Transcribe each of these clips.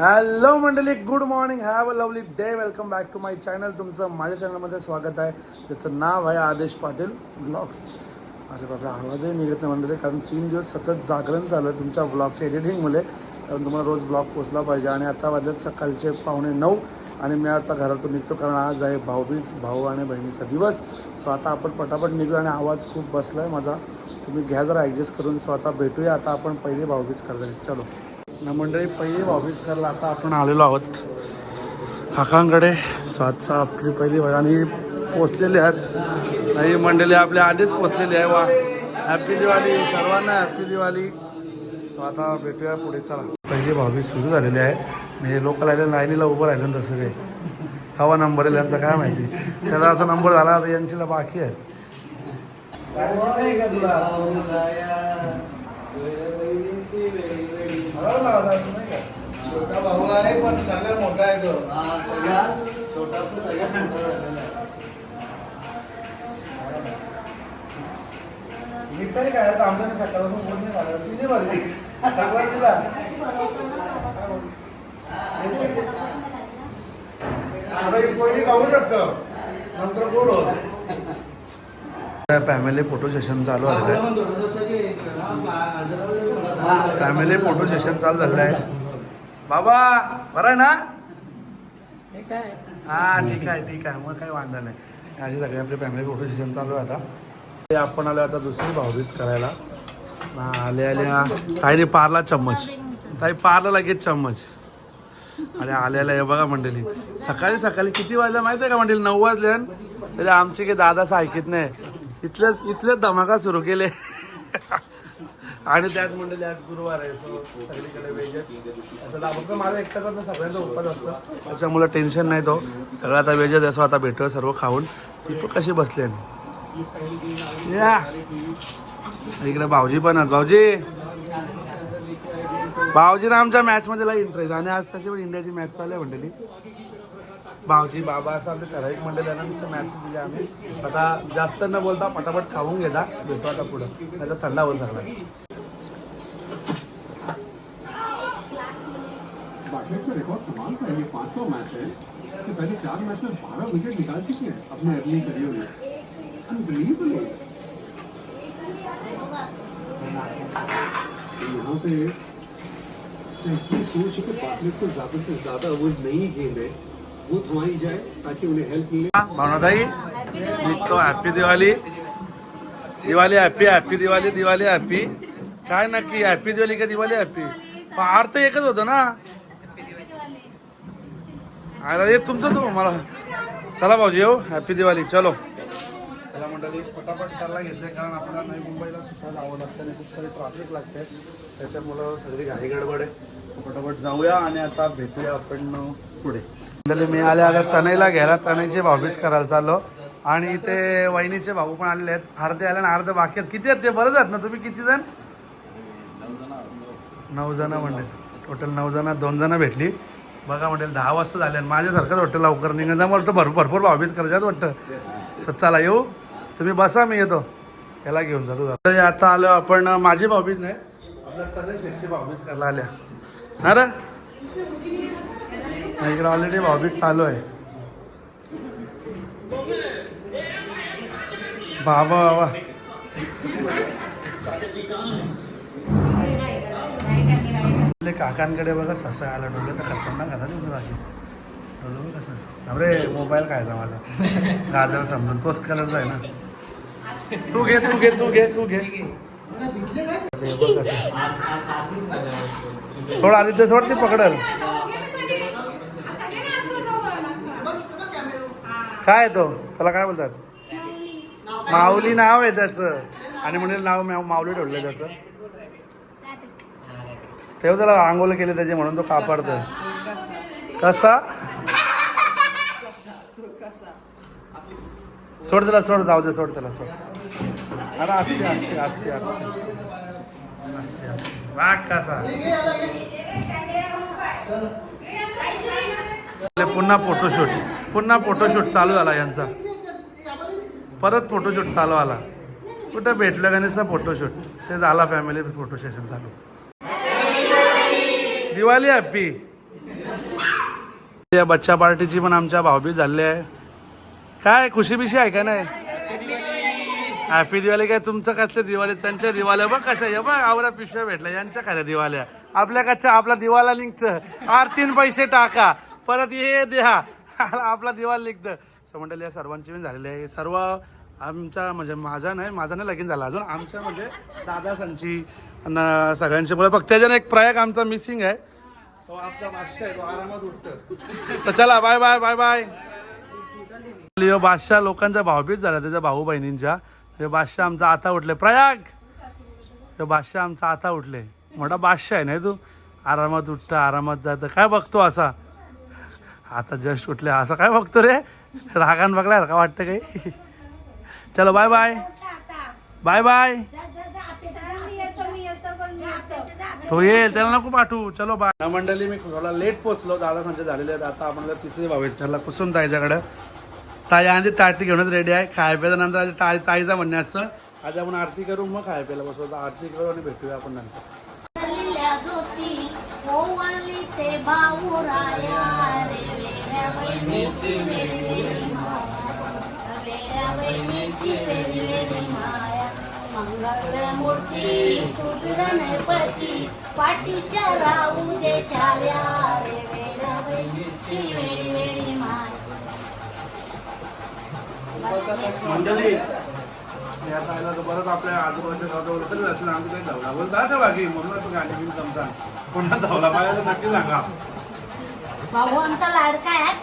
Hello मंडळी. Good morning have a lovely day welcome back to my channel तुमचं माझ्या चॅनलमध्ये स्वागत आहे. त्याचं नाव आहे आदेश पाटील ब्लॉग्स अरे बाबा आवाजही निघत नाही मंडळी कारण तीन दिवस सतत जागरण चालू आहे तुमच्या ब्लॉगच्या एडिटिंगमुळे कारण तुम्हाला रोज ब्लॉग पोचला पाहिजे. आणि आता वाजत सकाळचे पावणे नऊ. आणि मी आता घरातून निघतो कारण आज आहे भाऊबीज भाऊ आणि बहिणीचा दिवस. सो आता आपण पटापट निघूया आणि आवाज खूप बसला आहे माझा. तुम्ही घ्या जरा ॲडजस्ट करून. सो आता भेटूया. आता आपण पहिली भाऊबीज करणार चलो. ना मंडळी पहिली ऑफिस करायला आता आपण आलेलो आहोत. काकांकडे सातचा आपली पहिली आणि पोचलेले आहेत. नाही मंडळी आपल्या आधीच पोचलेली आहे. वा हॅपी दिवाळी सर्वांना हॅपी दिवाळी. सो आता भेटूया पुढे चला. पहिली भाऊबीज सुरू झालेली आहे. म्हणजे लोक राहिले लाईनीला उभं राहिलं तसं काही. हवा नंबर आहे यांचा काय माहिती. त्याला आता नंबर झाला आता यांचीला बाकी आहे. का? तुला छोटा भाऊ आहे पण सगळ्यात मोठा आहे तो. सगळ्यात छोटा सगळ्यात मोठा झालेला आहे. मिठाई काय आता आमच्याने सकाळपासून बोल नाही झालं तिने भरली सगळा दिला पहिली खाऊ शकतो. नंतर गोड फॅमिली फोटो सेशन चालू आहे फॅमिली फोटो सेशन चालू झालं आहे बाबा बरं आहे ना? हा ठीक आहे ठीक आहे. मग काही वांधा नाही. अशी सगळे आपले फॅमिली फोटो सेशन चालू आहे आता. ते आपण आलो आता दुसरी भाऊबीज करायला. आले आल्या काही नाही पारला चम्मच. ताई पारला लगेच चम्मच. अरे आलेला हे बघा मंडळी. सकाळी सकाळी किती वाजल्या माहिती आहे का मंडळी? नऊ वाजले. तरी आमचे काही दादाच ऐकत नाही. इथल्याच इथलेच धमाका सुरू केले. आणि त्याच मंडळी आज गुरुवार आहे सो सगळीकडे वेजच फक्त माझा एकटाचा तर सगळ्यांचा उपवास असतो. त्याच्यामुळे टेन्शन नाही तो. सगळं आता वेजच असो आता भेटूया सर्व खाऊन. ती पण कशी बसले या. इकडे भाऊजी पण आहेत. भाऊजी! भाऊजीला आमच्या मॅच मध्ये इंटरेस्ट आणि आज त्याची पण इंडियाची मॅच चालू आहे मंडळी भाऊजी बाबा असं आमचे ठराविक मंडळी आहे ना नुसतं मॅच दिली आम्ही आता जास्त न बोलता पटापट खाऊन घेता भेटू आता पुढं। नाही तर थंडा होईल सगळं बाटलेट रिकॉर्ड कमाल का ये पांचवा मैच है। इससे पहले चार मैच में बारह विकेट निकाल चुके हैं अपने अर्ली करियर में अनबिलीवेबल यहाँ पे ये सोच कि बाटलेट को ज़्यादा से ज़्यादा वो नई गेंद है वो थमाई जाए ताकि उन्हें हेल्प मिले। भावनाताई निघतो happy Diwali. Diwali happy happy Diwali Diwali happy काय नक्की हॅपी दिवाळी का दिवाळी हॅपी अर्थ एकच होतं ना? अरे तुमचं तू मला. चला भाऊजी येऊ. हॅपी दिवाळी. चलो. चला मंडळी पटापट करायला घेतले कारण आपल्याला नाही मुंबईला सुद्धा जावं लागतं आणि खूप सारी ट्रॅफिक लागते. त्याच्यामुळं सगळी घाई गडबड आहे. पटापट जाऊया आणि आता भेटूया आपण पुढे. मी आले आता तनईला घ्यायला तनईचे भाऊबीज करायला चाललो. आणि इथे वहिनीचे भाऊ पण आलेले आहेत. अर्धे आले आणि अर्धे बाकी आहेत. किती आहेत ते? बरंच आहेत ना तुम्ही? किती जण? नऊ जण म्हणले टोटल नऊ जण दोन जण भेटली. बघा म्हणेल दहा वाजता झाले माझ्यासारखंच वाटतं लवकर निघणं. वाटतं भरपूर भरपूर भाऊबीज करायच्यात वाटतं. तर चला येऊ. तुम्ही बसा मी येतो. याला घेऊन जातो. आता आलो आपण माझी भाऊबीज नाही. आपल्या सगळे शेटची भाऊबीज करायला आल्या. ना रे? इकडे ऑलरेडी भाऊबीज चालू आहे. बाबा बाबा. काकांकडे बघा ससा आला डोळे तर खतरनाक आता तुम्ही बाकी. डोळे बघ कसं. अरे मोबाईल खायचा मला. गाजर समजून तोच कलरचा आहे ना. तू घे तू घे तू घे तू घे. सोड आदित्य सोड ती पकडल. काय आहे तो? त्याला काय बोलतात? माऊली नाव आहे त्याचं. आणि म्हणेल नाव माऊली ठेवलं त्याचं. तेव्हा त्याला आंघोळ केली त्याचे म्हणून तो कापडतो कसा? सोड त्याला सोड जाऊ दे सोड त्याला सोड. अरे असते असते असते असते. असते, असते. वाघ कसा पुन्हा फोटोशूट पुन्हा फोटोशूट चालू झाला यांचा. परत फोटोशूट चालू आला. कुठं भेटलं गणेशचा फोटोशूट ते झाला फॅमिली फोटो सेशन चालू. दिवाळी हॅप्पी या बच्चा पार्टीची पण आमच्या भाऊबीज झाली आहे. काय खुशी बिशी आहे का नाही? हॅपी दिवाळी काय? तुमचं कसलं दिवाळी? त्यांच्या दिवाळ्या बघ कशा आहे. बघ आवरा पिशव्या भेटल्या. यांच्या खऱ्या दिवाळ्या. आपल्या कच्च्या आपला दिवाला निघतं. आरतीन पैसे टाका. परत हे द्या. आपला दिवाला निघतं सो मंडळी या सर्वांची पण झालेली आहे. सर्व आमच्या म्हणजे माझा नाही माझा नाही लगीन झाला. अजून आमच्या म्हणजे दादा संची सगळ्यांची मुलं. फक्त त्याच्यानं एक प्रयाग आमचा मिसिंग आहे. तो आपला बादशाह आहे तो आरामात उठतो तर चला बाय बाय बाय बाय लिओ बादशाह लोकांचा भाऊबीज झाला त्याच्या भाऊ बहिणींच्या. हे बादशाह आमचा आता उठले. प्रयाग! तो बादशाह आमचा आता उठले. मोठा बादशाह आहे नाही तू? आरामात उठतं आरामात जातं. काय बघतो असा? आता जस्ट उठले. असं काय बघतो रे? रागान बघला का वाटतं काही? चलो बाय बाय बाय बाय तो येईल त्याला नको पाठवू. चलो बाय मंडळी मी थोडा लेट पोचलो दादा म्हणजे झालेले आहेत. आता आपण तिसरी भावेश घरला कुसून ताईच्याकडं ताई आधी ताटी घेऊनच रेडी आहे. खाय प्यायच्या नंतर आधी ताई ताईचं म्हणणे असतं. आज आपण आरती करू मग खाय प्यायला बसवतो. आरती करू आणि भेटूया आपण नंतर. ते गणपती पाठीच्या राहू दे रे बहिणीची मंडळी या ताईला तर परत आपल्या आजूबाजूच्या गावावर तरी असेल आमचं काही धावला. बोलता का बाकी म्हणून असं गाणी बिन जमतात. पुन्हा धावला पाहिजे तर नक्की सांगा. भाऊ आमचा लाडका आहे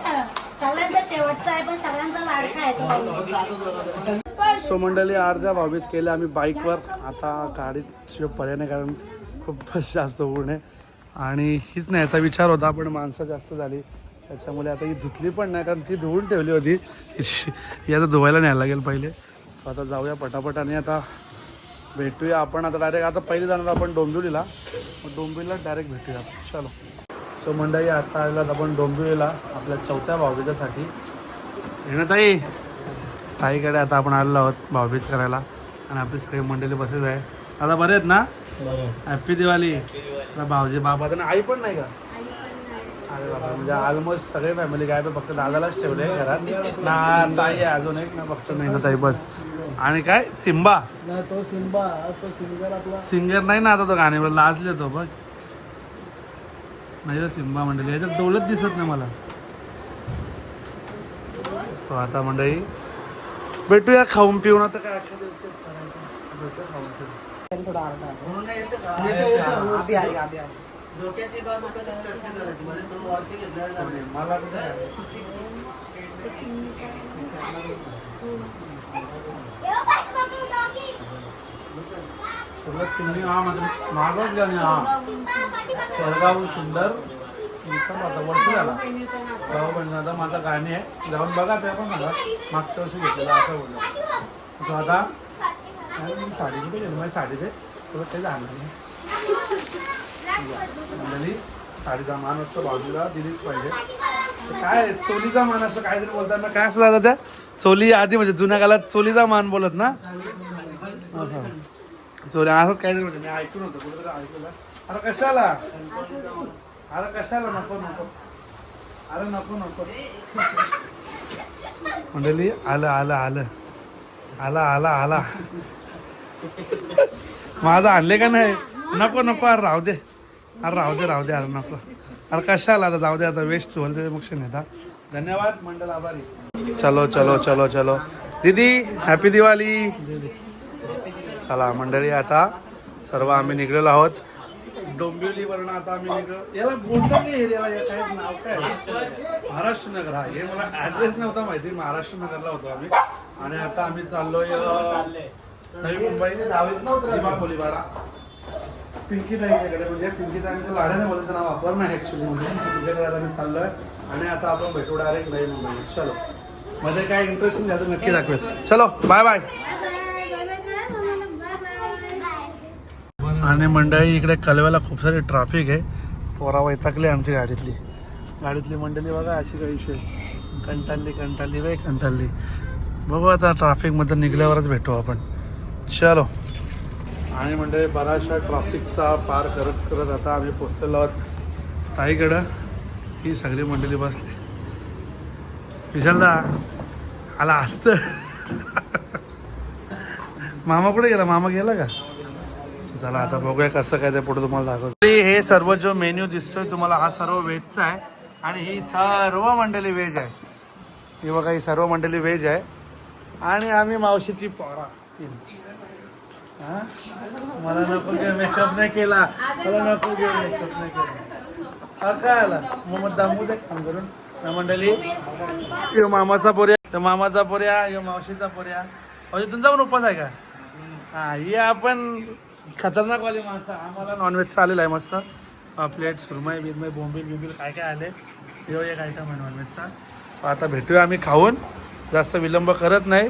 सगळ्यांचा शेवटचा आहे पण सगळ्यांचा लाडका आहे तो भाऊ. सो मंडळी अर्ध्या बावीस केल्या आम्ही बाईकवर. आता गाडीत शिवाय पर्याय नाही कारण खूपच जास्त ऊन आहे. आणि हीच नाही याचा विचार होता पण माणसं जास्त झाली. त्याच्यामुळे आता ही धुतली पण नाही कारण ती धुवून ठेवली होती. ही आता धुवायला न्यायला लागेल पहिले. आता जाऊया पटापट आणि आता भेटूया आपण. आता डायरेक्ट आता पहिले जाणार आपण डोंबिवलीला. मग डोंबिवलीला डायरेक्ट भेटूया चलो. सो मंडळी आता आलेला आपण डोंबिवलीला आपल्या चौथ्या भाऊबीजासाठी. येणं ताई ताईकडे आता आपण आलेलो आहोत भाऊबीज करायला. आणि आपली सगळी मंडळी बसत आहे. आता बरे आहेत ना? हॅपी दिवाळी आता भाऊजी बाबा तर आई पण नाही का? अरे बाबा म्हणजे ऑलमोस्ट सगळे फॅमिली काय फक्त दादालाच ठेवले घरात. ना ताई आहे अजून एक ना फक्त नाही ना ताई बस. आणि काय? सिम्बा नाही तो सिम्बा तो सिंगर आपला. सिंगर नाही ना आता तो गाण्यावर लाजले तो बघ. नाही तो सिम्बा मंडळी याच्यात डोलत दिसत नाही मला. सो आता मंडळी भेटूया खाऊन पिऊन. आता काय अख्खा दिवस तेच करायचं. भेटूया खाऊन पिऊन. डोक्याची बाब कसं करते करायची म्हणजे तो वरती घेतला जाणार. मला कुठे आहे? तुला तुम्ही हा माझं मागच गाणे हा. स्वर्गाहून सुंदर आता वर्ष झाला. भाऊ बहिणी आता माझं गाणे आहे. जाऊन बघा ते पण मला मागच्या वर्षी घेतलेलं असं बोललं. तो आता मी साडी कुठे गेली माझी साडी दे. तुला ते जाणार नाही मंडळी साडीचा मान असतो बाजूला दिलीच पाहिजे. तर काय चोलीचा मान असं काहीतरी बोलताना काय असं जातं त्या चोली आधी म्हणजे जुन्या काळात चोलीचा मान बोलत ना? असं. चोरी असंच काहीतरी म्हणजे मी ऐकून होतं कुठेतरी ऐकलं अरे कशाला? अरे कशाला नको नको. अरे नको नको. मंडळी आलं आलं आलं. आला आला आला. माझं आणले का नाही? नको नको अरे राहू दे. अरे राहू दे राहू दे अरे नको. अरे कशाला आता जाऊ दे आता वेस्ट होईल ते मोक्ष नाही आता धन्यवाद मंडल आभारी. चलो चलो चलो चलो. दीदी हॅपी दिवाळी. चला मंडळी आता सर्व आम्ही निघलेलो आहोत. डोंबिवलीवरनं आता आम्ही निघलो. याला बोलतो काही एरियाला याचं एक नाव काय? महाराष्ट्र नगर हा हे मला ऍड्रेस नव्हता माहिती. महाराष्ट्र नगरला होतो आम्ही. आणि आता आम्ही चाललोय नवी मुंबई दिवा कोलीवाडा. पिंकी ताईच्याकडे म्हणजे पिंकी ताईचं लाड्याने बोलायचं नाव वापर आहे ऍक्च्युली म्हणजे तिच्याकडे आता मी चाललोय. आणि आता आपण भेटू डायरेक्ट नवी मुंबई चलो. मध्ये काय इंटरेस्ट झालं नक्की दाखवेल. चलो बाय बाय आणि मंडळी इकडे कलव्याला खूप सारी ट्रॅफिक आहे. पोरा वैतागली आमची गाडीतली. गाडीतली मंडळी बघा अशी काहीशी आहे. कंटाळली कंटाळली बाई कंटाळली. बघू आता ट्रॅफिकमध्ये निघल्यावरच भेटू आपण. चलो. आणि मंडळी बराचशा ट्रॅफिकचा पार करत करत आता आम्ही पोचलेलो आहोत. ताईकडं. ही सगळी मंडळी बसली. विशालदा आला असतं. मामा कुठे गेला? मामा गेला का? चला आता बघूया कसं काय ते पुढे तुम्हाला दाखवतो. हे सर्व जो मेन्यू दिसतोय तुम्हाला हा सर्व व्हेजचा आहे आणि ही सर्व मंडळी व्हेज आहे. ही बघा ही सर्व मंडळी व्हेज आहे. आणि आम्ही मावशीची पोरा हा? मला नको घे मेकअप नाही केला. मला नको घे मेकअप नाही केला. हा काय आला? मग दामू दे काम करून. मंडळी. यो मामाचा पोर्या यो. मामाचा पोर्या यो मावशीचा पोर्या अजून तुमचा पण उपवास आहे का? हा ही आपण खतरनाक वाली माणसं. आम्हाला नॉनव्हेजचा आलेलं आहे मस्त. प्लेट सुरमई बिरमई बोंबील बिंबील काय काय आले? यो एक आयटम आहे नॉनव्हेजचा आता भेटूया आम्ही खाऊन. जास्त विलंब करत नाही.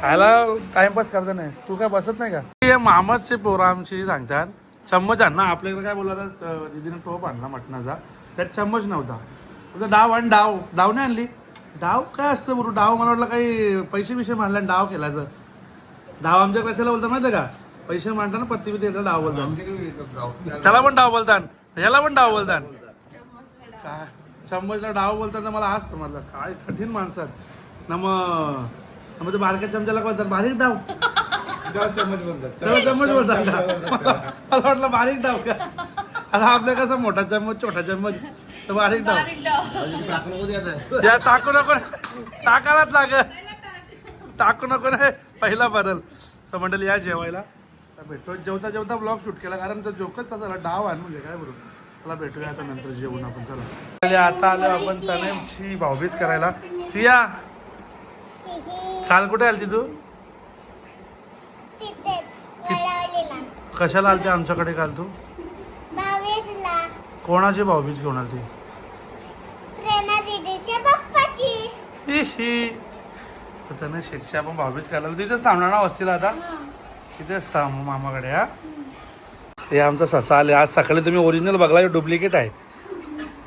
खायला टाइमपास करता नाही. तू काय बसत नाही का? हे मामाचे पोरं आमची सांगतात. चम्मच आण ना. आपल्याकडे काय बोलला तर दिदीने टोप आणला मटणाचा. त्यात चम्मच नव्हता. तुझा डाव आणि डाव. डाव नाही आणली. डाव? काय असतं बरोबर डाव मला वाटलं काही पैसे बिशे मांडला आणि डाव केलाचं डाव आमच्या कशाला बोलतात माहिती का? पैसे मांडताना पत्ती येतात डाव. बोलतात त्याला पण डाव बोलतात याला पण डाव बोलतात काय? चम्मचला डाव बोलताना मला आज समजलं. काय कठीण माणसात. ना मग ते बारक्या चमच्याला बोलतात बारीक डाव. चम्मच बोलतात. मला वाटलं बारीक डाव का? आता आपल्या कसं मोठा चम्मच छोटा चम्मच तर बारीक डाव. या टाकू नको टाकायलाच लागत टाकू नको ना पहिला बदल. सो मंडळी या जेवायला. भेटतो. जेवता जेवता ब्लॉग शूट केला कारण तो जोकच झाला. डाव आहे म्हणजे काय बरोबर चला भेटूया आता नंतर जेवून आपण. चला. आता आलो आपण तनेमची भाऊबीज करायला. सिया काल कुठे आलती तू? कशाला आलती? आमच्याकडे काल तू. कोणाची भाऊबीज घेऊन आलती? इशी. तर त्याने शेटची आपण भाऊबीज करायला तिथेच थांबणार ना वस्तीला आता? तिथेच थांब मामाकडे हा. हे आमचा ससा आले. आज सकाळी तुम्ही ओरिजिनल बघला डुप्लिकेट आहे.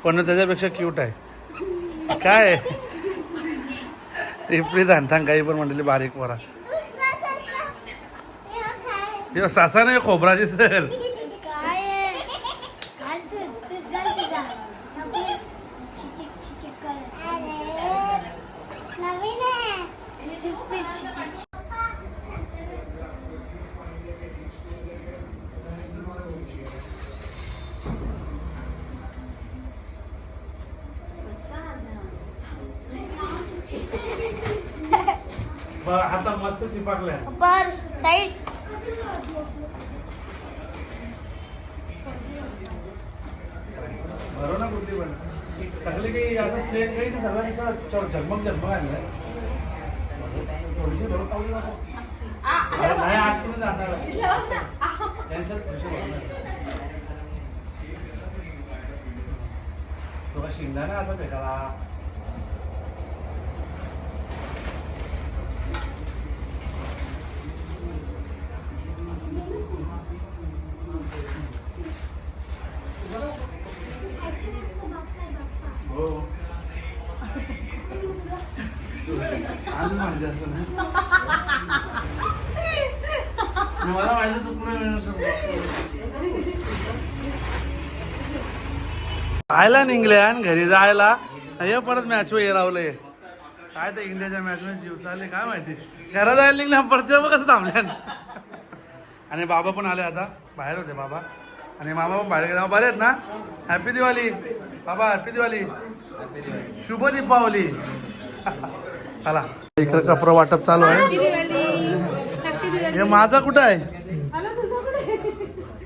पण त्याच्यापेक्षा क्यूट आहे. काय? रिप्रीत आणता काही पण म्हणलेली बारीक वरा हे सासा नाही खोबराची सर आता मस्त चिपाकलाय पर साईड. बरोबर ना कुठली पण. सगळे काही असं प्लेन काही सगळं असं झगमग झगमग आणलंय थोडीशी बरोबर पाहू नको नाही आतमध्ये जाणार? त्यांच्यात थोडीशी बरोबर. तुला ना आता भेटायला हो माहिती असं ना मला माहिती चुकलं आयला इंग्लंड घरी जायला. हे परत मॅच वर रावलंय काय तर इंडियाच्या मॅच मध्ये जीव चालले काय माहिती. घरात जायला निघल्या परत बघ कसं थांबल्या आणि बाबा पण आले आता. बाहेर होते बाबा. आणि मामा पण बाहेर गेले. बरे आहेत ना? हॅपी दिवाळी बाबा हॅपी दिवाळी शुभ दीपावली. चला. इकडे कपडा वाटप चालू आहे. हे माझा कुठं आहे?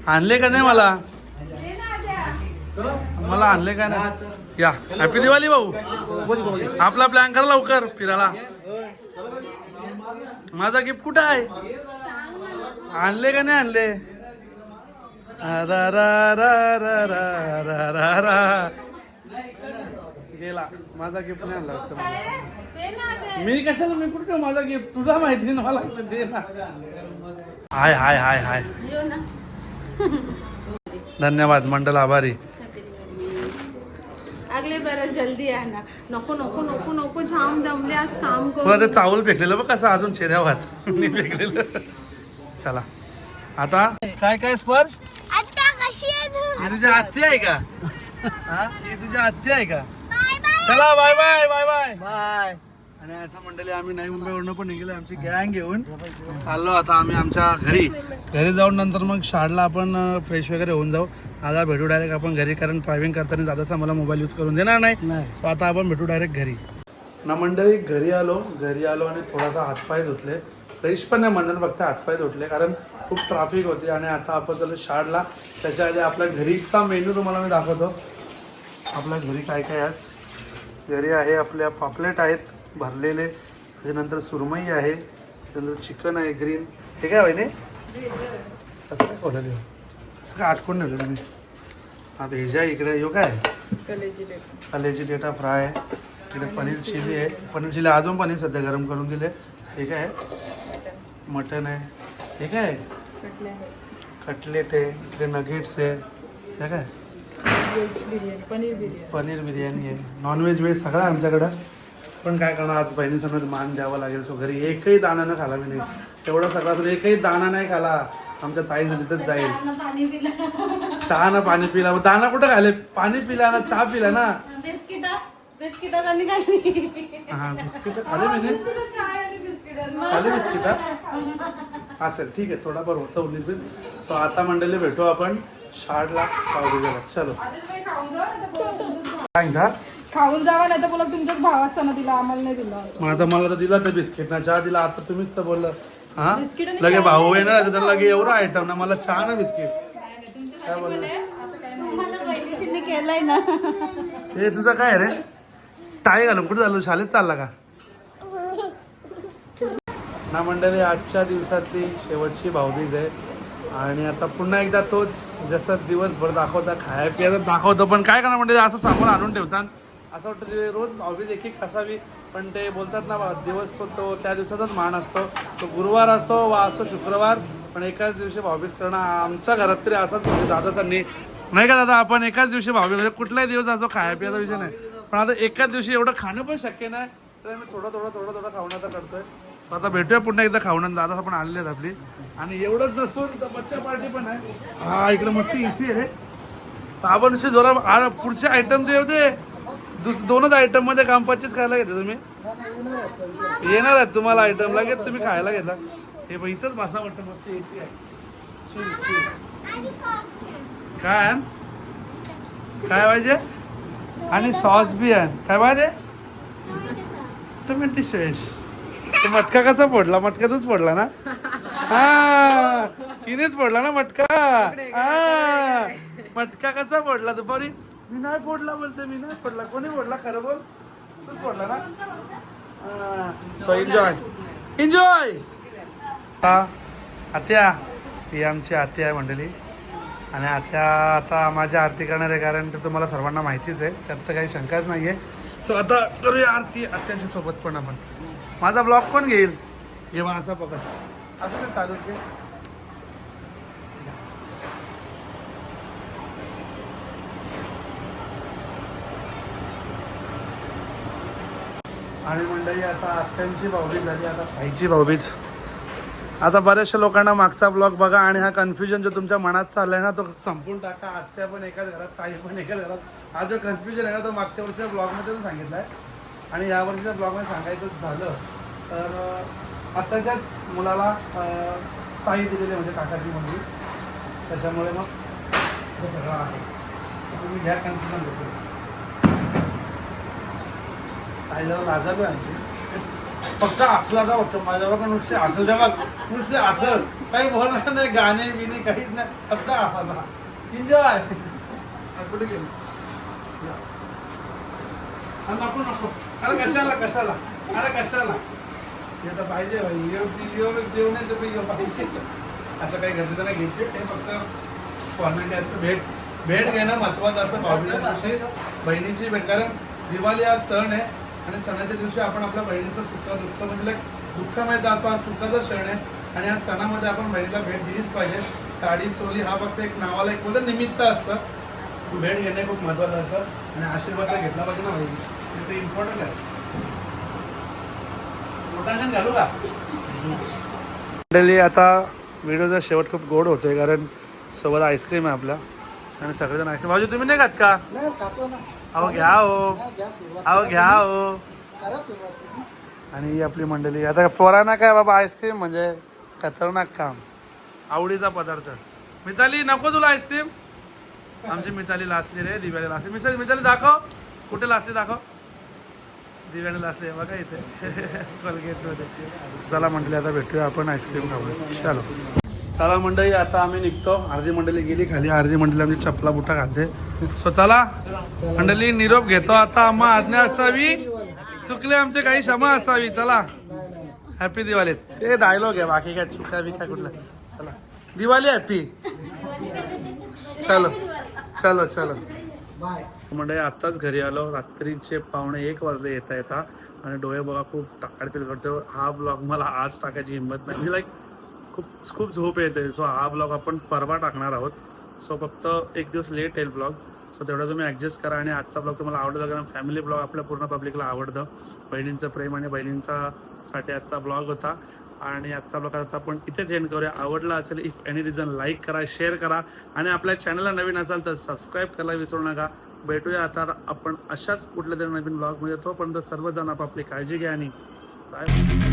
आणले का नाही मला? मला आणले का नाही? या. हॅपी दिवाळी भाऊ. आपला प्लॅन करा लवकर फिरायला. माझा गिफ्ट कुठं आहे? आणले का नाही आणले? रा. गेला. माझा गिफ्ट नाही आणला वाटतं. मी कशाला मी कुठं माझा गिफ्ट तुला माहिती ना मला दे ना. हाय हाय हाय हाय. धन्यवाद मंडल आभारी. अगले बरं जल्दी आना नको नको नको नको जाम दमले आज काम तुला ते चावल फेकलेलं बघ कसं अजून चेहऱ्यावर. मी फेकलेलं. चला. आता? काय काय स्पर्श? आता कशी आहे तू? ही तुझी आत्ती आहे का? हा? ही तुझ्या आत्या आहे का? चला bye bye bye bye. Bye. आणि असं मंडळी आम्ही नवी मुंबईवरनं पण निघालो आमची गँग घेऊन चाललो आता आम्ही आमच्या घरी. घरी जाऊन नंतर मग शाळेला आपण फ्रेश वगैरे होऊन जाऊ. आता भेटू डायरेक्ट आपण घरी कारण ड्रायव्हिंग करताना दादाचा मला मोबाईल यूज करून देणार नाही. सो आता आपण भेटू डायरेक्ट घरी. ना मंडळी घरी आलो. घरी आलो आणि थोडासा हातपाय धुतले. फ्रेश पण नाही म्हणणार फक्त हातपाय धुतले कारण खूप ट्राफिक होती. आणि आता आपण चालू शाळेला. त्याच्या आधी आपल्या घरीचा मेन्यू तुम्हाला मी दाखवतो. आपल्या घरी काय काय आज घरी आहे आपल्या पापलेट आहेत भरलेले. त्याच्यानंतर सुरमई आहे त्याच्यानंतर चिकन आहे ग्रीन. हे काय वहिनी? असं काय खोलं देऊ? असं काय आटकून ठेवलं तुम्ही? हा भेजा आहे इकडे यो काय? कलेजी डेटा फ्राय आहे. इकडे पनीर चिली आहे. पनीर चिली अजून पनीर सध्या गरम करून दिले. हे काय आहे? मटन आहे. हे काय आहे? कटलेट आहे. इकडे नगेट्स आहे. हे काय? पनीर बिर्याणी आहे. नॉनव्हेज वेज सगळं आहे आमच्याकडं. पण काय करणार आज बहिणीसमोर मान द्यावा लागेल सो घरी एकही दाणा न खाला मी नाही. तेवढा सगळा तुला एकही दाणा नाही खाला. आमच्या ताईचं तिथंच जाईल. पाणी पिलं. चहा ना पाणी पिला. मग दाणा कुठं खाले? पाणी पिला ना चहा पिला ना. बिस्किट बिस्किट आणि खाल्ली. हा बिस्किट खाले मी खाली बिस्किट. असेल ठीक आहे थोडाफार होतं उन्नीस बीस सो आता मंडळी भेटू आपण. शाळेला पावडे चलो. काय म्हणता खाऊन जावा नाही तर बोला तुमच्याच भावासना दिला आम्हाला नाही दिला. मग आता मला तर दिला ते बिस्किट ना चहा दिला आता तुम्हीच तर बोललं. हा? बिस्किट आणि लगे भाऊ येणार आहे तर लगे एवढं आयटम ना मला चहा ना बिस्किट. काय बोललं? केलंय ना. हे तुझं काय रे? टाय घालून कुठे झालं शाळेत चालला का? ना मंडळी आजच्या दिवसातली शेवटची भाऊबीज आहे. आणि आता पुन्हा एकदा तोच जसं दिवसभर दाखवता खाया पियाचं दाखवतो. पण काय करणार म्हणजे असं सामान आणून ठेवतात. असं वाटतं ते रोज ऑफिस एक एक असावी. पण ते बोलतात ना बा, दिवस तो तो त्या दिवसाचाच मान असतो. तो गुरुवार असो वा असो शुक्रवार पण एकाच दिवशी भाऊबीज करणं आमच्या घरात तरी असंच म्हणजे दादासांनी. नाही का दादा आपण एकाच दिवशी भाऊबीज म्हणजे कुठलाही दिवस असो खाया पियाचा विषय नाही. पण आता एकाच दिवशी एवढं खाणं पण शक्य नाही. तर मी थोडं थोडं थोडं थोडं खाऊन आता करतोय. आता भेटूया पुन्हा एकदा खाऊन. दादा पण आलेले आहेत आपली. आणि एवढंच नसून तर बच्चा पार्टी पण आहे. हा इकडे मस्त इसी आहे रे. आपण जोरा पुढचे आयटम दे होते दुस दोनच आयटममध्ये काम पच्चीस खायला घेतलं तुम्ही. येणार आहेत तुम्हाला आयटम लागेल तुम्ही खायला घेता हे पण इथंच भासा वाटतं मस्त एसी आहे. काय काय पाहिजे? आणि सॉस बी आहे. काय पाहिजे? Tomato sauce. तो मटका कसा फोडला? मटक्यातच फोडला ना? हा हिनेच फोडला ना मटका? हा मटका कसा फोडला? दुपारी? मी नाही फोडला बोलते मी नाही फोडला. कोणी फोडला? खरं बोल. तूच फोडला ना? सो एन्जॉय एन्जॉय हा. आत्या ही आमची आत्या आहे मंडळी. आणि आत्या आता माझ्या आरती करणार आहे कारण ते तुम्हाला सर्वांना माहितीच आहे. त्यात तर काही शंकाच नाही आहे सो आता करूया आरती आत्यांच्या सोबत पण आपण. माझा ब्लॉग कोण घेईल? जेव्हा असा पकड असं काय चालू आहे? आणि मंडळी आता आत्यांची भाऊबीज झाली आता ताईची भाऊबीज. आता बऱ्याचशा लोकांना मागचा ब्लॉग बघा आणि हा कन्फ्युजन जो तुमच्या मनात चाललाय ना तो संपून टाका. आत्या पण एकाच घरात ताई पण एकाच घरात. हा जो कन्फ्युजन आहे ना तो मागच्या वर्षीच्या ब्लॉगमध्ये पण सांगितला आहे आणि या वर्षीच्या ब्लॉगमध्ये सांगायचं झालं तर आत्ताच्याच मुलाला ताई दिलेली म्हणजे काकाची मुलगी त्याच्यामुळे मग हे सगळं आहे. तुम्ही घ्या कन्फ्युजन होतो ताईला लाजालो आमची. फक्त आखला का फक्त माझ्यावर पण नुसते आखल जेव्हा नुसते आखल काही बोलणार नाही गाणे बिणे काहीच नाही. फक्त आखला एन्जॉय कुठे गेलो? नको नको. अरे कशाला कशाला? अरे कशाला? हे तर पाहिजे भाई. योग पाहिजे. असं काही गरजेचं नाही. घेतले ते फक्त फॉर्मॅलिटी असतं भेट भेट घेणं महत्वाचं असतं भाऊबीच्या दिवशी. बहिणीची भेट. कारण दिवाळी हा सण आहे आणि सणाच्या दिवशी आपण आपल्या बहिणीचं सुख दुःख म्हणजे दुःख माहीत दाखवा हा सुखाचा क्षण आहे. आणि या सणामध्ये आपण बहिणीला भेट दिलीच पाहिजे. साडी चोली हा फक्त एक नावाला एक बोलतं निमित्त असतं. भेट घेणे खूप महत्वाचं असतं. आणि आशीर्वाद घेतला पाहिजे ना बहिणी ते इम्पॉर्टंट आहे. मोठा घालू का? मंडळी आता व्हिडिओचा शेवट खूप गोड होतोय कारण सोबत आईस्क्रीम आहे आपला. आणि सगळेजण आईस्क्रीम भाऊजी तुम्ही नाही खात का? नाही खातो ना. अहो घ्या हो. अहो घ्या हो. करा सुरुवात तुम्ही. आणि ही आपली मंडळी. आता पोरांना काय बाबा आईस्क्रीम म्हणजे खतरनाक काम. आवडीचा पदार्थ. मिताली नको तुला आईस्क्रीम आमची मिताली लासली रे दिव्याला लासली. मिसाली मिताली दाखव. कुठे लासली दाखव. दिव्याला लासली आहे बघा इथे. कोलगेटमध्ये. चला मंडळी आता भेटूया आपण आईस्क्रीम खाऊया. चालो. चला मंडळी आता आम्ही निघतो. अर्धी मंडळी गेली खाली. अर्धी मंडळी आमची चपला बुटा घालते. सो चला. मंडळी निरोप घेतो आता. आम्हा आज्ञा असावी. चुकले आमचे काही क्षमा असावी. चला. हॅपी दिवाळी ते डायलॉग आहे. बाकी काय चुका बिका कुठला चला. दिवाळी हॅपी चलो. चलो चलो. बाय म्हणजे आत्ताच घरी आलो. रात्रीचे पावणे एक वाजले येता येता. आणि डोळे बघा खूप टाकाड करतो. हा ब्लॉग मला आज टाकायची हिंमत नाही. लाईक खूप खूप झोप येते. सो हा ब्लॉग आपण परवा टाकणार आहोत. सो फक्त एक दिवस लेट येईल ब्लॉग सो तेवढं तुम्ही ॲडजस्ट करा. आणि आजचा ब्लॉग तुम्हाला आवडला कारण फॅमिली ब्लॉग आपल्या पूर्ण पब्लिकला आवडतं. बहिणींचं प्रेम आणि बहिणींचा साठी आजचा ब्लॉग होता. आणि आजचा ब्लॉग आता आपण इथेच एंड करूया. आवडला असेल इफ एनी रिझन लाईक करा शेअर करा. आणि आपल्या चॅनलला नवीन असाल तर सबस्क्राईब करायला विसरू नका. भेटूया. आता आपण अशाच कुठल्या तरी नवीन ब्लॉगमध्ये तोपर्यंत सर्वजण आपापली काळजी घ्या आणि बाय